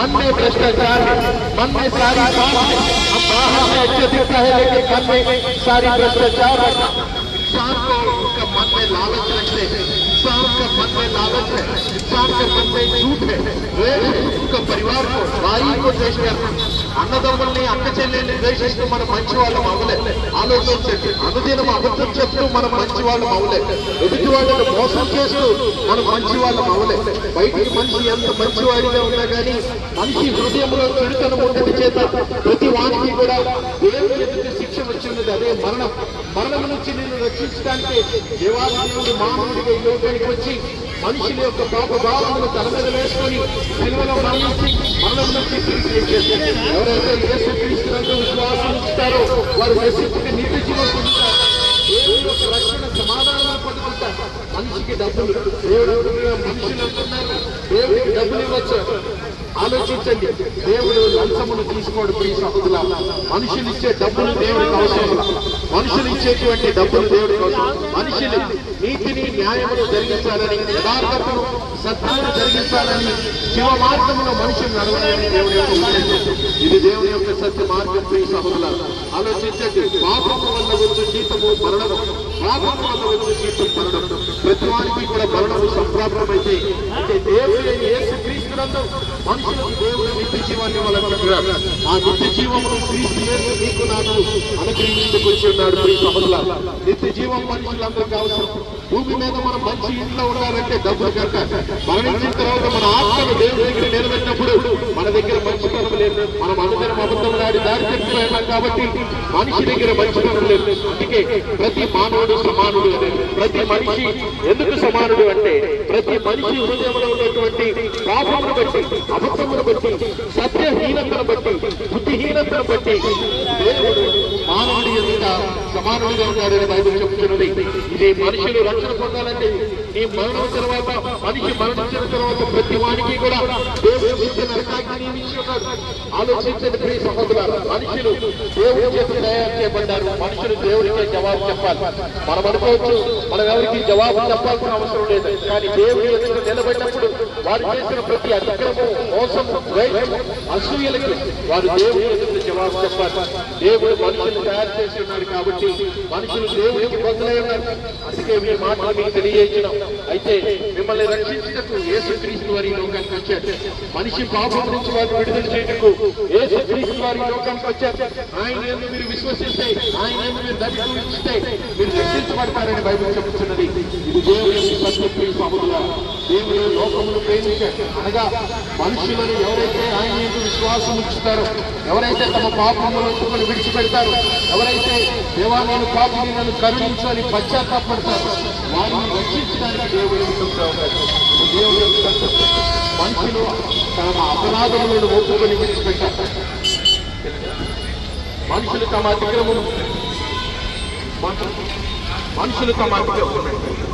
मन में भ्रष्टाचार है, मन में सारी बात हम बाहर में अच्छे दिखता है, लेकिन मन में सारी भ्रष्टाचार है। इंसान को उसका मन में लालच रखते हैं। इंसान का मन में लालच है। इंसान के मन में झूठ है। నేర్పు రాయికు చేసేవారు అన్నదమ్ముల్ని అక్క చెల్లెల్ని ద్వేషిస్తూ మనం మంచి వాళ్ళం అవలే ఆలోచించండి అనుదినం అబద్ధం చెప్తూ మనం మంచి వాళ్ళం అవ్వలేదు ఎదుటి వాళ్ళని మోసం చేస్తూ మనం మంచి వాళ్ళం అవలే బయటికి మనిషి ఎంత మంచి వాడిగా ఉన్నా కానీ మనిషి హృదయంలో చెడుతనం ఉండేది చేత ప్రతి వానికి కూడా దేవుడి ఎదుటి శిక్ష వచ్చింది అదే మరణం. మరణం నుంచి నిన్ను రక్షించడానికి దేవాలయంలో మానవుడిగా యోగానికి వచ్చి మనుషుల యొక్క పాప భావములు తన మీద వేసుకొని సిల్వలో మరణించి ఎవరైతే యేసు క్రీస్తునందు విశ్వాసం ఉంచుతారో వారు నశించుకు నిత్య జీవం పొందుతారు రక్షణ సమాధానం పొందుకుంటారు మనిషికి డబ్బులు దేవుడు మనుషులు అంటున్నారు దేవుడికి డబ్బులు ఇవ్వచ్చు ఆలోచించండి. దేవుడు లంచమును తీసుకోడు ప్రియ సహోదరుల మనుషులు ఇచ్చే డబ్బులు దేవుడికి అవసరం మనుషులు ఇచ్చేటువంటి డబ్బులు దేవుడికి అవసరం మనుషులు నీతిని న్యాయమును జరిగించాలని యథార్థతను సత్యాన్ని జరిగించాలని శివ మార్గంలో మనుషులు నడవాలని దేవుడి యొక్క ఉద్దేశం. ఇది దేవుని యొక్క సత్య మార్గం ప్రియ సహోదరుల ఆలోచించండి. పాపము వల్ల వచ్చే జీతము మరణము పాపము వల్ల వచ్చే జీతం మరణం ప్రతి వారికి కూడా మరణము సంప్రాప్తమైతే. అంటే దేవుడు యేసు క్రీస్తునందు మనుషులకు దేవుడు జీవాన్ని ఇవ్వాలనుకుంటున్నాడు ఆ నిత్య క్రీస్తు నీకు నాకు అనుగ్రహించుకు వచ్చి ఉన్నాడు ప్రియ నిత్య జీవం మనుషులందరికీ అవసరం. భూమి మీద మనం మంచి ఇంట్లో ఉండాలంటే డబ్బులు కనుక మరణించిన తర్వాత మన ఆత్మను దేవుడి దగ్గర నిలబెట్టినప్పుడు మన దగ్గర మంచితనం లేదు మనం అనుదినం అబద్ధం నాడి దారి తెచ్చిపోయినాం కాబట్టి మనిషి దగ్గర మంచితనం లేదు అందుకే ప్రతి మానవుడు సమానుడు ప్రతి మనిషి ఎందుకు సమానుడు అంటే ప్రతి మనిషి హృదయంలో ఉన్నటువంటి పాపమును బట్టి అబద్ధమును బట్టి సత్యహీనతను బట్టి బుద్ధిహీనతను బట్టి దేవుడు మానవుడి ఎదుట సమానుడిగా ఉన్నాడని బయట చెప్తున్నది. ఇది మనుషులు రక్షణ పొందాలంటే నీ మరణం తర్వాత మనిషి మరణించిన తర్వాత ప్రతి వాడికి కూడా దేవుడు నిత్య నరకాగ్ని ఆలోచించండి ప్రియ సహోదరు మనుషులు దేవుడి చేత తయారు చేయబడ్డారు. మనుషులు దేవుడికే జవాబు చెప్పాలి. మనం అనుకోవచ్చు మనం ఎవరికి జవాబు చెప్పాల్సిన అవసరం లేదు. కానీ దేవుడి ఎదుట నిలబడినప్పుడు వారు చేసిన ప్రతి అతిక్రమం మోసం ద్వేషము అసూయలకి వారు దేవుడి ఎదుట జవాబు చెప్పాలి. దేవుడు మనుషులు తయారు చేసి ఉన్నాడు కాబట్టి మనుషులు దేవుడికి బదులై ఉన్నారు. అందుకే మీ మాట మీకు తెలియజేసినాం అయితే మిమ్మల్ని రక్షించటకు యేసు క్రీస్తు వారి లోకానికి వచ్చారు. మనిషి పాపం నుంచి వారు విడుదల చేయటకు యేసు క్రీస్తు వారి లోకానికి వచ్చారు. ఆయన యందు మీరు విశ్వసిస్తే ఆయన యందు మీరు దర్శనం ఇస్తే మీరు రక్షించబడతారని బైబిల్ చెబుతున్నది ఇది దేవుని సత్య ప్రియ సముద్ర దేవుడు లోకములు ప్రేమించాడు అనగా మనుషులను ఎవరైతే ఆయన విశ్వాసం ఉంచుతారో ఎవరైతే తమ పాపములను ఒప్పుకొని విడిచిపెడతారో ఎవరైతే దేవాలయాన్ని పాపని నన్ను కరుణించని పశ్చాత్తాపడతారో వారిని రక్షించడానికి దేవుడు దేవుడు ఉన్నాడు మనుషులు తమ అపరాధములను ఒప్పుకొని విడిచిపెట్టారు. మనుషులు తమ అతిక్రమము మనుషులు తమ అతిక్రమం